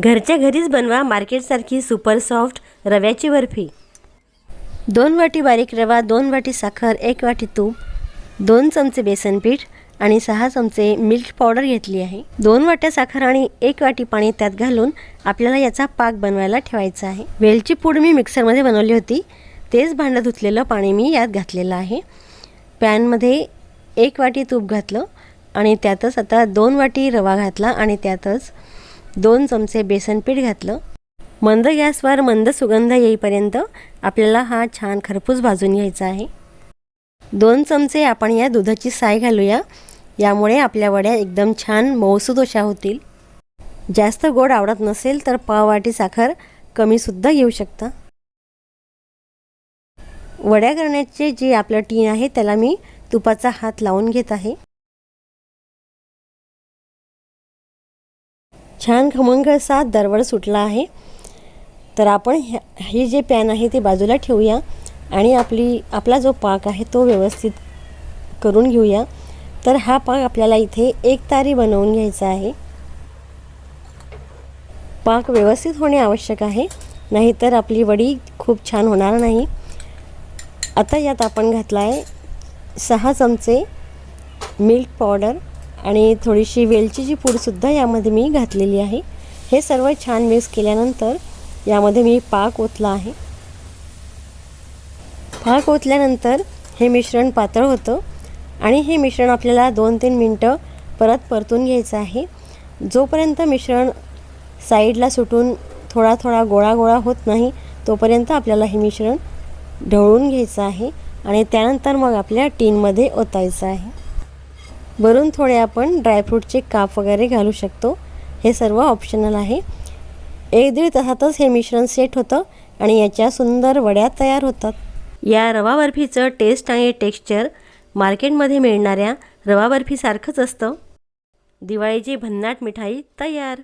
घरच्या घरीच बनवा मार्केटसारखी सुपर सॉफ्ट रव्याची बर्फी. दोन वाटी बारीक रवा दोन वाटी साखर एक वाटी तूप दोन चमचे बेसन पीठ आणि सहा चमचे मिल्क पावडर घेतली आहे. दोन वाट्या साखर आणि एक वाटी पाणी त्यात घालून आपल्याला याचा पाक बनवायला ठेवायचा आहे. वेलची पूड मी मिक्सरमध्ये बनवली होती. तेच भांडं धुतलेलं पाणी मी यात घातलेलं आहे. पॅनमध्ये एक वाटी तूप घातलं आणि त्यातच आता दोन वाटी रवा घातला आणि त्यातच दोन चमचे बेसन पीठ घातलं. मंद गॅसवर मंद सुगंध येईपर्यंत आपल्याला हा छान खरपूस भाजून घ्यायचा आहे. दोन चमचे आपण या दुधाची साय घालूया. यामुळे आपल्या वड्या एकदम छान मऊसुदोषा अशा होतील. जास्त गोड आवडत नसेल तर पाववाटी साखर कमीसुद्धा घेऊ शकता. वड्या करण्याचे जे आपलं टीन आहे त्याला मी तुपाचा हात लावून घेत आहे. छान खमंग असा दरवळ सुटला आहे. तर आपण ह्या हे जे पॅन आहे ते बाजूला ठेवूया आणि आपली आपला जो पाक आहे तो व्यवस्थित करून घेऊया. तर हा पाक आपल्याला इथे एक तारी बनवून घ्यायचा आहे. पाक व्यवस्थित होणे आवश्यक आहे नाहीतर आपली वडी खूप छान होणार नाही. आता यात आपण घातला आहे सहा चमचे मिल्क पावडर. आणि थोडीशी वेलचीची पूडसुद्धा यामध्ये मी घातलेली आहे. हे सर्व छान मिक्स केल्यानंतर यामध्ये मी पाक ओतला आहे. पाक ओतल्यानंतर हे मिश्रण पातळ होतं आणि हे मिश्रण आपल्याला दोन तीन मिनटं परत परतून घ्यायचं आहे. जोपर्यंत मिश्रण साईडला सुटून थोडा थोडा गोळा गोळा होत नाही तोपर्यंत आपल्याला हे मिश्रण ढवळून घ्यायचं आहे आणि त्यानंतर मग आपल्या टीनमध्ये ओतायचं आहे. वरून थोडे आपण ड्रायफ्रूटचे काप वगैरे घालू शकतो. हे सर्व ऑप्शनल आहे. एक दीड तासातच हे मिश्रण सेट होतं आणि याच्या सुंदर वड्या तयार होतात. या रवा बर्फीचं टेस्ट आणि टेक्स्चर मार्केटमध्ये मिळणाऱ्या रवा बर्फीसारखंच असतं. दिवाळीची भन्नाट मिठाई तयार!